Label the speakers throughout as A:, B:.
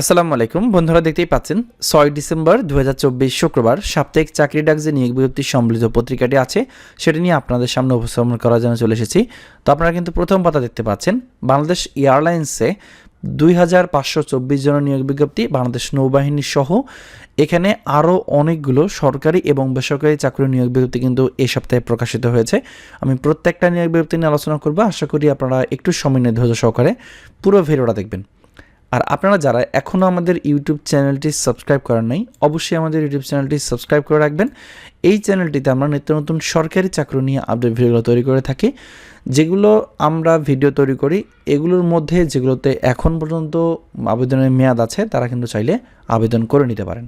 A: আসসালামু আলাইকুম। বন্ধুরা দেখতেই পাচ্ছেন, ছয় ডিসেম্বর দু হাজার চব্বিশ শুক্রবার সাপ্তাহিক চাকরি ডাক যে নিয়োগ বিজ্ঞপ্তি সম্বলিত পত্রিকাটি আছে, সেটি নিয়ে আপনাদের সামনে উপস্থাপন করার জন্য চলে এসেছি। তো আপনারা কিন্তু প্রথম পাতা দেখতে পাচ্ছেন, বাংলাদেশ এয়ারলাইন্সে দুই হাজার পাঁচশো চব্বিশ জনের নিয়োগ বিজ্ঞপ্তি, বাংলাদেশ নৌবাহিনী সহ এখানে আরও অনেকগুলো সরকারি এবং বেসরকারি চাকরি নিয়োগ বিজ্ঞপ্তি কিন্তু এই সপ্তাহে প্রকাশিত হয়েছে। আমি প্রত্যেকটা নিয়োগ বিজ্ঞপ্তি নিয়ে আলোচনা করব। আশা করি আপনারা একটু সময় নিয়ে ধৈর্য সহকারে পুরো ভিডিওটা দেখবেন। আর আপনারা যারা এখনও আমাদের ইউটিউব চ্যানেলটি সাবস্ক্রাইব করেন নাই, অবশ্যই আমাদের ইউটিউব চ্যানেলটি সাবস্ক্রাইব করে রাখবেন। এই চ্যানেলটিতে আমরা নিত্য নতুন সরকারি চাকরি নিয়ে আপডেট ভিডিওগুলো তৈরি করে থাকি। যেগুলো আমরা ভিডিও তৈরি করি, এগুলোর মধ্যে যেগুলোতে এখন পর্যন্ত আবেদনের মেয়াদ আছে, তারা কিন্তু চাইলে আবেদন করে নিতে পারেন।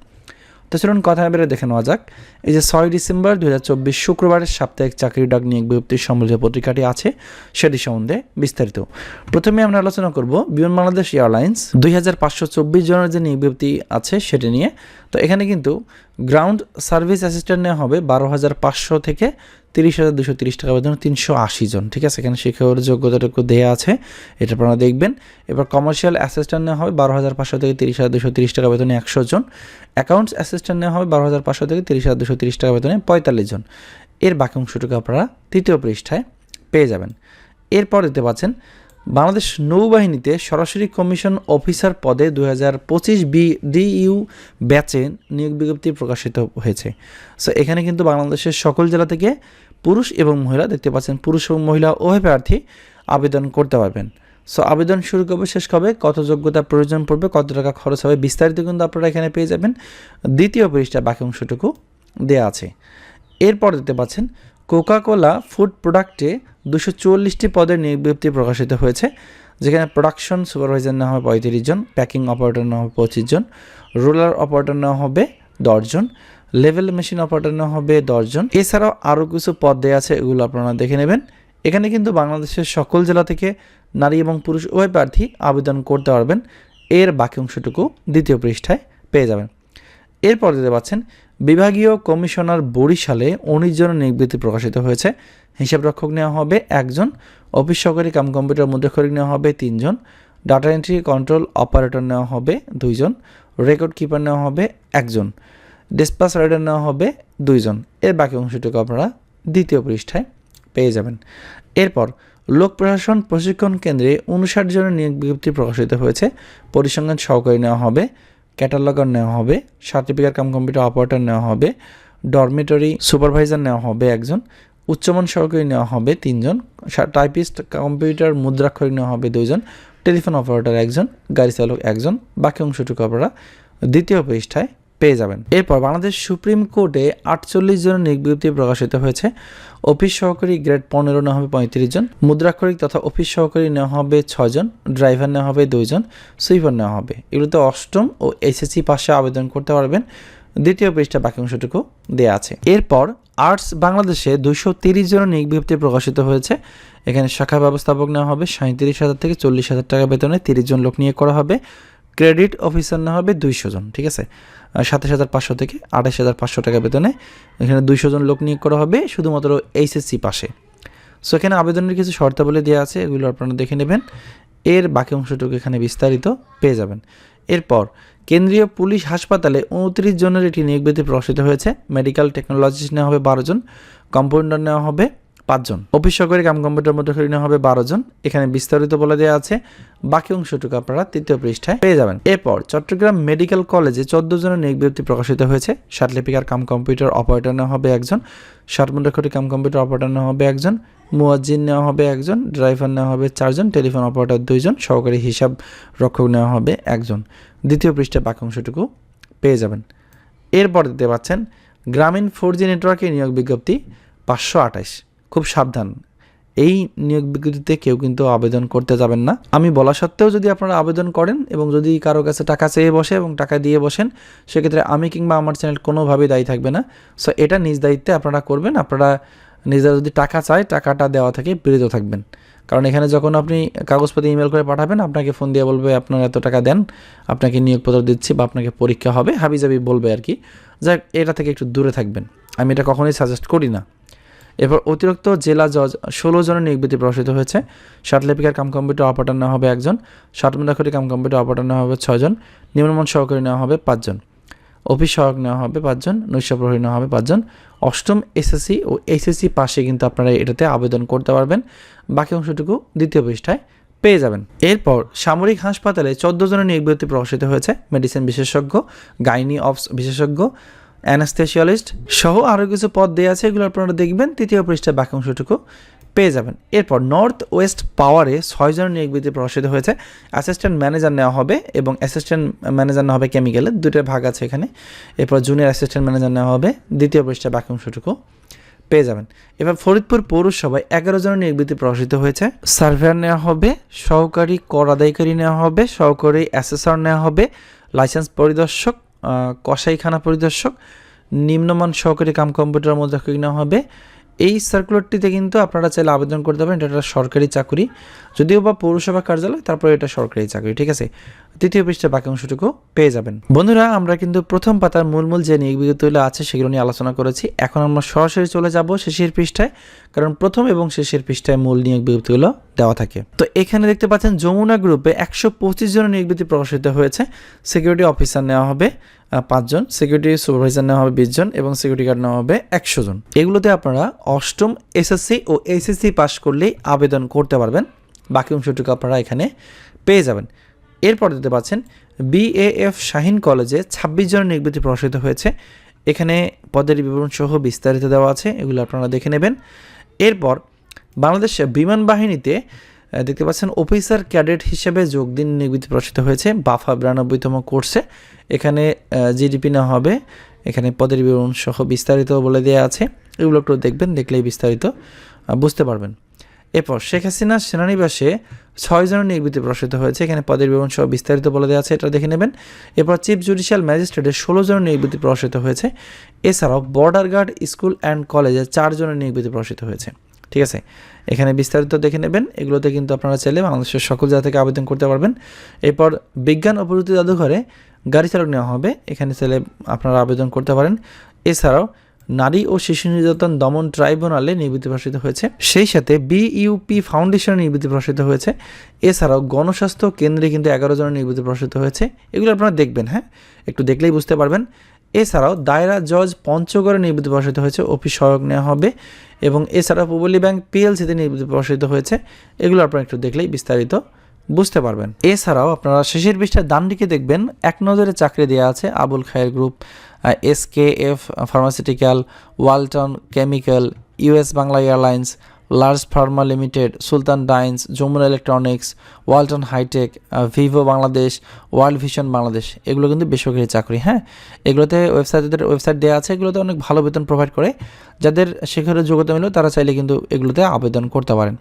A: তো চলুন কথা বেড়ে দেখে নেওয়া যাক। এই যে ছয় ডিসেম্বর দু চব্বিশ শুক্রবারের সাপ্তাহিক চাকরি ডাক নিয়োগ বিজ্ঞপ্তির সম্বলিত পত্রিকাটি আছে সেটি সম্বন্ধে বিস্তারিত। প্রথমে আমরা আলোচনা করব বিমান বাংলাদেশ এয়ারলাইন্স। দুই হাজার পাঁচশো চব্বিশ জনের যে নিয়োগ বিজ্ঞপ্তি আছে, সেটি নিয়ে। তো এখানে কিন্তু গ্রাউন্ড সার্ভিস অ্যাসিস্ট্যান্ট নেওয়া হবে বারো হাজার পাঁচশো থেকে তিরিশ হাজার দুশো তিরিশ টাকা বেতন, তিনশো আশি জন, ঠিক আছে? এখানে শিক্ষকের যোগ্যতাটুকু দেওয়া আছে। এটা আপনারা দেখবেন। এবার কমার্শিয়াল অ্যাসিস্ট্যান্ট নেওয়া হবে বারো হাজার পাঁচশো থেকে তিরিশ হাজার দুশো তিরিশ টাকা বেতনে একশো জন। অ্যাকাউন্টস অ্যাসিস্ট্যান্ট নেওয়া হবে বারো হাজার পাঁচশো থেকে তিরিশ হাজার দুশো তিরিশ টাকা বেতনে পঁয়তাল্লিশ জন। এর বাকি অংশটুকু আপনারা তৃতীয় পৃষ্ঠায় পেয়ে যাবেন। এরপর দিতে পাচ্ছেন বাংলাদেশ নৌবাহিনীতে সরাসরি কমিশন অফিসার পদে দু হাজার পঁচিশ বি ডিইউ ব্যাচে নিয়োগ বিজ্ঞপ্তি প্রকাশিত হয়েছে। সো এখানে কিন্তু বাংলাদেশের সকল জেলা থেকে পুরুষ এবং মহিলা, দেখতে পাচ্ছেন পুরুষ এবং মহিলা উভয় প্রার্থী আবেদন করতে পারবেন। সো আবেদন শুরু কবে শেষ কবে কত যোগ্যতা প্রয়োজন পড়বে, কত টাকা খরচ হবে বিস্তারিত কিন্তু আপনারা এখানে পেয়ে যাবেন। দ্বিতীয় পৃষ্ঠা বাকি অংশটুকু দেওয়া আছে। এরপর দেখতে পাচ্ছেন কোকাকোলা ফুড প্রোডাক্টে দুশো চুয়াল্লিশটি পদের নিয়োগ বিজ্ঞপ্তি প্রকাশিত হয়েছে, যেখানে প্রোডাকশন সুপারভাইজার নেওয়া হবে পঁয়ত্রিশ জন, প্যাকিং অপারেটর নেওয়া হবে পঁচিশ জন, রোলার অপারেটর নেওয়া হবে দশজন লেভেল মেশিন অপারেটর নেওয়া হবে দশজন এছাড়াও আরও কিছু পদ দেওয়া আছে, এগুলো আপনারা দেখে নেবেন। এখানে কিন্তু বাংলাদেশের সকল জেলা থেকে নারী এবং পুরুষ উভয় প্রার্থী আবেদন করতে পারবেন। এর বাকি অংশটুকু দ্বিতীয় পৃষ্ঠায় পেয়ে যাবেন। এরপর দিতে পাচ্ছেন, বিভাগীয় কমিশনার বরিশালে উনিশ জন নিয়োগ প্রকাশিত হয়েছে। হিসাব রক্ষক নেওয়া হবে একজন, অফিস সহকারী কাম কম্পিউটার মুদ্রাক্ষরিক নেওয়া হবে তিনজন ডাটা এন্ট্রি কন্ট্রোল অপারেটর নেওয়া হবে দুইজন রেকর্ড কিপার নেওয়া হবে একজন, ডিসপাস রাইডার নেওয়া হবে দুইজন এর বাকি অংশটুকু আপনারা দ্বিতীয় পৃষ্ঠায় পেয়ে যাবেন। এরপর, লোক প্রশাসন প্রশিক্ষণ কেন্দ্রে উনষাট জনের নিয়োগ বিজ্ঞপ্তি প্রকাশিত হয়েছে। পরিসংখ্যান সহকারী নেওয়া হবে ক্যাটালগার নেওয়া হবে, সার্টিফিকেট কাম কম্পিউটার অপারেটর নেওয়া হবে, ডরমেটরি সুপারভাইজার নেওয়া হবে একজন উচ্চমান সহকারী নেওয়া হবে তিনজন টাইপিস্ট কম্পিউটার মুদ্রাক্ষরী নেওয়া হবে দুইজন, টেলিফোন অপারেটর একজন, গাড়ি চালক একজন, বাকি অংশটুকু আপনারা দ্বিতীয় পৃষ্ঠায় পেয়ে যাবেন। এরপর বাংলাদেশ সুপ্রিম কোর্টে আটচল্লিশ জনের নিয়োগ বিজ্ঞপ্তি প্রকাশিত হয়েছে। অফিস সহকারী গ্রেড পনেরো নেওয়া হবে পঁয়ত্রিশ জন, মুদ্রাক্ষরিক তথা অফিস সহকারী নেওয়া হবে ছজন ড্রাইভার নেওয়া হবে দুইজন সুইপার নেওয়া হবে। এগুলোতে অষ্টম ও এসএসসি পাশে আবেদন করতে পারবেন। দ্বিতীয় পৃষ্ঠা বাকি অংশটুকু দেওয়া আছে। এরপর আর্টস বাংলাদেশে দুশো তিরিশ জনের নিয়োগ বিজ্ঞপ্তি প্রকাশিত হয়েছে। এখানে শাখা ব্যবস্থাপক নেওয়া হবে সাঁত্রিশ হাজার থেকে চল্লিশ হাজার টাকা বেতনে তিরিশ জন লোক নিয়ে করা হবে। ক্রেডিট অফিসার নেওয়া হবে দুইশো জন, ঠিক আছে? সাতাশ হাজার পাঁচশো থেকে আঠাশ হাজার পাঁচশো টাকা বেতনে। এখানে দুইশো জন লোক নিয়োগ করা হবে, শুধুমাত্র এইচএসসি পাশে। সো এখানে আবেদনের কিছু শর্তাবলী দেওয়া আছে, এগুলো আপনারা দেখে নেবেন। এর বাকি অংশটুকু এখানে বিস্তারিত পেয়ে যাবেন। এরপর, কেন্দ্রীয় পুলিশ হাসপাতালে উনত্রিশ জনের একটি নিয়োগ বিধি প্রকাশিত হয়েছে। মেডিকেল টেকনোলজিস্ট নেওয়া হবে বারো জন কম্পাউন্ডার নেওয়া হবে পাঁচজন। অফিস সহকারী কাম কম্পিউটার মধ্যে নেওয়া হবে বারো জন। এখানে বিস্তারিত বলে দেওয়া আছে, বাকি অংশটুকু আপনারা তৃতীয় পৃষ্ঠায় পেয়ে যাবেন। এরপর চট্টগ্রাম মেডিকেল কলেজে চোদ্দ জনের নিয়োগ বিজ্ঞপ্তি প্রকাশিত হয়েছে। লিপিকার কাম কম্পিউটার অপারেটর নেওয়া হবে একজন ষাট মুদ্রাক্ষরী কাম কম্পিউটার অপারেটর নেওয়া হবে একজন, মুয়াজ্জিন নেওয়া হবে একজন, ড্রাইভার নেওয়া হবে চারজন, টেলিফোন অপারেটর দুইজন, সহকারী হিসাব রক্ষক নেওয়া হবে একজন। দ্বিতীয় পৃষ্ঠায় বাকি অংশটুকু পেয়ে যাবেন। এরপর দিতে পাচ্ছেন, গ্রামীণ ফোর জি নেটওয়ার্কে নিয়োগ বিজ্ঞপ্তি পাঁচশো আঠাশ। খুব সাবধান। এই নিয়োগ বিজ্ঞপ্তিতে কেউ কিন্তু আবেদন করতে যাবেন না। আমি বলা সত্ত্বেও যদি আপনারা আবেদন করেন এবং যদি কারও কাছে টাকা চেয়ে বসে এবং টাকা দিয়ে বসেন, সেক্ষেত্রে আমি কিংবা আমার চ্যানেল কোনোভাবেই দায়ী থাকবে না। সো এটা নিজ দায়িত্বে আপনারা করবেন। আপনারা নিজেরা যদি টাকা চায়, টাকাটা দেওয়া থেকে বিরত থাকবেন। কারণ এখানে যখন আপনি কাগজপত্র ইমেল করে পাঠাবেন, আপনাকে ফোন দিয়ে বলবে, আপনার এত টাকা দেন, আপনাকে নিয়োগপত্র দিচ্ছি বা আপনাকে পরীক্ষা হবে। হাবিজাবি বলবে আর কি। যাক, এটা থেকে একটু দূরে থাকবেন। আমি এটা কখনোই সাজেস্ট করি না। এরপর অতিরিক্ত জেলা জজ ষোলো জনের বিজ্ঞপ্তি প্রকাশিত হয়েছে। ষাট লিপিকার কাম কম্পিউটার অপারেটর নেওয়া হবে একজন। ষাট কাম কম্পিউটার অপারেটর নেওয়া হবে ছজন নিম্নমান সহকারী নেওয়া হবে পাঁচজন অফিস সহায়ক নেওয়া হবে পাঁচজন নৈশ প্রহরী নেওয়া হবে পাঁচজন অষ্টম এসএসসি ও এসএসসি পাশে কিন্তু আপনারা এটাতে আবেদন করতে পারবেন। বাকি অংশটুকু দ্বিতীয় পৃষ্ঠায় পেয়ে যাবেন। এরপর সামরিক হাসপাতালে চোদ্দ জনের নিয়োগ প্রকাশিত হয়েছে। মেডিসিন বিশেষজ্ঞ, গাইনি অফস বিশেষজ্ঞ অ্যানাস্থেশিয়ালিস্ট সহ আরও কিছু পদ দেওয়া আছে, এগুলো আপনারা দেখবেন। তৃতীয় পৃষ্ঠায় বাকি অংশটুকু পেয়ে যাবেন। এরপর নর্থ ওয়েস্ট পাওয়ারে ছয় জনের নিয়োগ বিজ্ঞপ্তি প্রকাশিত হয়েছে। অ্যাসিস্ট্যান্ট ম্যানেজার নেওয়া হবে এবং অ্যাসিস্ট্যান্ট ম্যানেজার নেওয়া হবে কেমিক্যালের দুটো ভাগ আছে এখানে। এরপর জুনিয়র অ্যাসিস্ট্যান্ট ম্যানেজার নেওয়া হবে। দ্বিতীয় পৃষ্ঠায় বাকি অংশটুকু পেয়ে যাবেন। এবার ফরিদপুর পৌরসভায় এগারো জনের নিয়োগ বিজ্ঞপ্তি প্রকাশিত হয়েছে। সার্ভেয়ার নেওয়া হবে, সহকারী কর আদায়কারী নেওয়া হবে, সহকারী অ্যাসেসর নেওয়া হবে, লাইসেন্স পরিদর্শক কসাইখানা পরিদর্শক, নিম্নমান সহকারী কাম কম্পিউটার মধ্যে নেওয়া হবে। এই সার্কুলারটিতে কিন্তু আপনারা চাইলে আবেদন করতে পারেন এটা একটা সরকারি চাকরি। যদিও বা পৌরসভা কার্যালয়, তারপরে এটা সরকারি চাকরি, ঠিক আছে? তৃতীয় পৃষ্ঠে বাকি অংশটুকু পেয়ে যাবেন। বন্ধুরা, আমরা কিন্তু প্রথম পাতার মূল মূল যে নিয়োগ বিজ্ঞপ্তিগুলো আছে, সেগুলো নিয়ে আলোচনা করেছি। এখন আমরা সরাসরি চলে যাব শেষের পৃষ্ঠায়। কারণ প্রথম এবং শেষের পৃষ্ঠায় মূল নিয়োগ বিজ্ঞপ্তিগুলো দেওয়া থাকে। তো এখানে দেখতে পাচ্ছেন যমুনা গ্রুপে একশো পঁচিশ জনের নিয়োগ বিজ্ঞপ্তি প্রকাশিত হয়েছে। সিকিউরিটি অফিসার নেওয়া হবে পাঁচজন সিকিউরিটি সুপারভাইজার নেওয়া হবে বিশ জন এবং সিকিউরিটি গার্ড নেওয়া হবে একশো জন। এগুলোতে আপনারা অষ্টম এসএসসি ও এইচএসসি পাস করলেই আবেদন করতে পারবেন। বাকি অংশটুকু আপনারা এখানে পেয়ে যাবেন। এরপর দিতে পাচ্ছেন বিএএফ শাহিন কলেজে ছাব্বিশ জনের নিয়োগবিধি প্রকাশিত হয়েছে। এখানে পদের বিবরণ সহ বিস্তারিত দেওয়া আছে, এগুলো আপনারা দেখে নেবেন। এরপর বাংলাদেশ বিমান বাহিনীতে দেখতে পাচ্ছেন অফিসার ক্যাডেট হিসেবে যোগ দিন নিয়োগবিধি প্রকাশিত হয়েছে বাফা বিরানব্বইতম কোর্সে। এখানে জিডিপি না হবে, এখানে পদের বিবরণ সহ বিস্তারিত বলে দেওয়া আছে। এগুলো একটু দেখবেন, দেখলেই বিস্তারিত বুঝতে পারবেন। এরপর শেখ হাসিনা সেনানিবাসে ছয় জনের নিয়োগবিধি প্রকাশিত হয়েছে। এখানে পদের বিবরণ সহ বিস্তারিত বলে দেওয়া আছে, এটা দেখে নেবেন। এরপর চিফ জুডিশিয়াল ম্যাজিস্ট্রেটের ষোলো জনের নিয়োগবিধি প্রকাশিত হয়েছে। এছাড়াও বর্ডার গার্ড স্কুল অ্যান্ড কলেজে চার জনের নিয়োগবিধি প্রকাশিত হয়েছে। ঠিক আছে? এখানে বিস্তারিত দেখে নেবেন। এগুলোতে কিন্তু আপনারা চাইলে বাংলাদেশের সকল জায়গা থেকে আবেদন করতে পারবেন। এরপর বিজ্ঞান ও প্রযুক্তি জাদুঘরে গাড়ি চালক নেওয়া হবে। এখানে চাইলে আপনারা আবেদন করতে পারেন। এছাড়াও নারী ও শিশু নির্যাতন দমন ট্রাইব্যুনালে নিবৃত্তি প্রকাশিত হয়েছে। সেই সাথে বিইউপি ফাউন্ডেশনে নিবৃত্তি প্রকাশিত হয়েছে। এছাড়াও গণস্বাস্থ্য কেন্দ্রে কিন্তু এগারো জনের নিবৃত্তি প্রকাশিত হয়েছে। এগুলো আপনারা দেখবেন হ্যাঁ? একটু দেখলেই বুঝতে পারবেন। এছাড়াও দায়রা জজ পঞ্চগড়ে নিবৃত্তি প্রকাশিত হয়েছে। অফিস সহায়ক নেওয়া হবে এবং এছাড়াও পূবলী ব্যাংক পিএলসিতে নিবৃত্তি প্রকাশিত হয়েছে। এগুলো আপনারা একটু দেখলেই বিস্তারিত বুঝতে পারবেন। এছাড়াও আপনারা শেষের পৃষ্ঠার ডান দিকে দেখবেন, এক নজরে চাকরি দেওয়া আছে Abul Khair group S K F pharmaceutical, Walton chemical, US Bangla airlines, large pharma limited, Sultan dines, Jamuna electronics, Walton hi-tech Vivo Bangladesh, world vision Bangladesh. এগুলো কিন্তু বেসরকারি চাকরি হ্যাঁ? এগুলোতে ওয়েবসাইটের ওয়েবসাইট দেওয়া আছে, এগুলোতে অনেক ভালো বেতন প্রোভাইড করে। যাদের সেখানে যোগ্যতা মিলেও তারা চাইলে কিন্তু এগুলোতে আবেদন করতে পারেন।